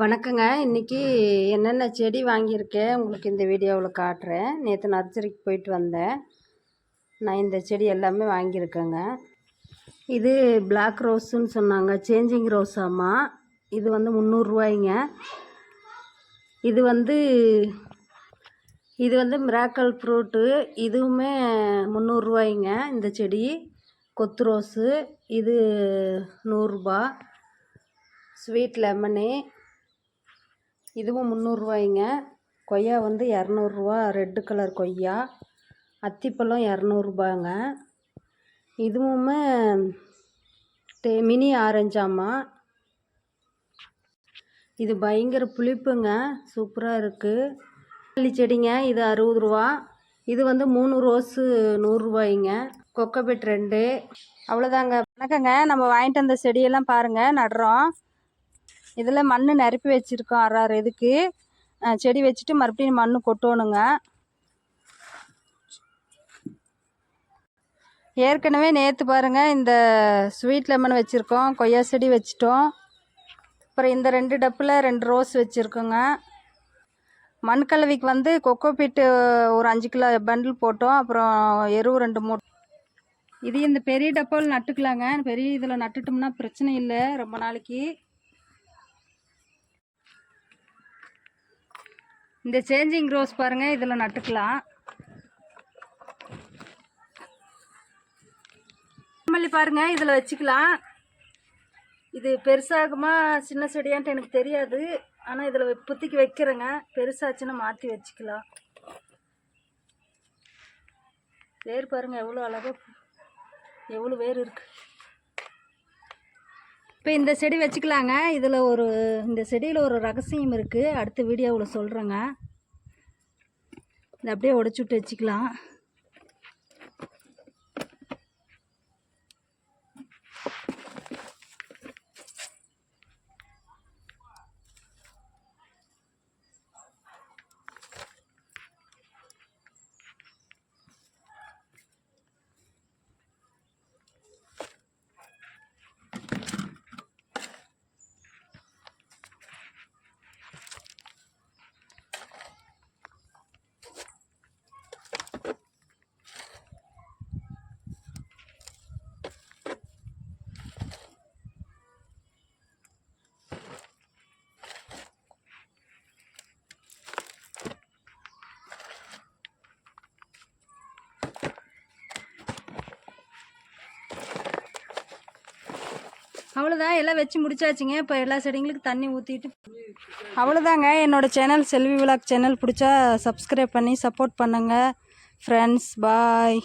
வணக்கங்க. இன்றைக்கி என்னென்ன செடி வாங்கியிருக்கேன் உங்களுக்கு இந்த வீடியோவில் காட்டுறேன். நேற்று நர்சரிக்கு போயிட்டு வந்தேன். நான் இந்த செடி எல்லாமே வாங்கியிருக்கேங்க. இது பிளாக் ரோஸுன்னு சொன்னாங்க. சேஞ்சிங் ரோஸாம்மா இது வந்து முந்நூறுரூவாய்ங்க இது வந்து இது வந்து மிராக்கல் ஃப்ரூட்டு இதுவுமே முந்நூறுரூவாய்ங்க இந்த செடி. கொத்து ரோஸு இது நூறுரூபா ஸ்வீட் லெமனு இதுவும் முந்நூறுரூவாய்ங்க கொய்யா வந்து இரநூறுவா ரெட்டு கலர் கொய்யா. அத்திப்பழம் இரநூறுபாங்க. இதுவும் தே மினி ஆரஞ்சாம்மா. இது பயங்கர புளிப்புங்க. சூப்பராக இருக்குது மல்லி செடிங்க இது அறுபது ரூபா இது வந்து மூணு ரோஸு நூறுரூவாய்ங்க. கொக்கபெட் ரெண்டு. அவ்வளோதாங்க. வணக்கங்க. நம்ம வாங்கிட்டு வந்த செடியெல்லாம் பாருங்கள் நடுறோம். இதில் மண் நிரப்பி வச்சுருக்கோம் அரை அரை இதுக்கு செடி வச்சுட்டு மறுபடியும் மண் கொட்டணுங்க. ஏற்கனவே நேற்று பாருங்கள் இந்த ஸ்வீட் லெமன் வச்சுருக்கோம் கொய்யா செடி வச்சிட்டோம். அப்புறம் இந்த ரெண்டு டப்பில் ரெண்டு ரோஸ் வச்சுருக்கோங்க. மண் கலவைக்கு வந்து கொக்கோ பீட்டு ஒரு அஞ்சு கிலோ பண்டில் போட்டோம் அப்புறம் எருவு ரெண்டு மூட்டை இது இந்த பெரிய டப்பாவில் நட்டுக்கலாங்க. பெரிய இதில் நட்டுட்டோம்னா பிரச்சனை இல்லை ரொம்ப நாளைக்கு. இந்த சேஞ்சிங் ரோஸ் பாருங்கள் இதில் நட்டுக்கலாம். மல்லி பாருங்க இதில் வச்சுக்கலாம். இது பெருசாகுமா சின்ன செடியான்ட்டு எனக்கு தெரியாது. ஆனால் இதில் புத்திக்கு வைக்கிறேங்க. பெருசாச்சுன்னா மாற்றி வச்சுக்கலாம். வேர் பாருங்கள் எவ்வளோ அழகாக எவ்வளோ வேர் இருக்கு. இப்போ இந்த செடி வச்சுக்கலாங்க. இதில் ஒரு இந்த செடியில் ஒரு ரகசியம் இருக்குது அடுத்த வீடியோவில் சொல்கிறேங்க இதை அப்படியே உடச்சி விட்டு வச்சுக்கலாம். அவ்வளோதான் எல்லாம் வச்சு முடிச்சாச்சுங்க. இப்போ எல்லா செடிங்களுக்கும் தண்ணி ஊற்றிட்டு அவ்வளோதாங்க என்னோடய சேனல் செல்வி விலாக் சேனல் பிடிச்சா சப்ஸ்கிரைப் பண்ணி சப்போர்ட் பண்ணுங்கள் ஃப்ரெண்ட்ஸ் பாய்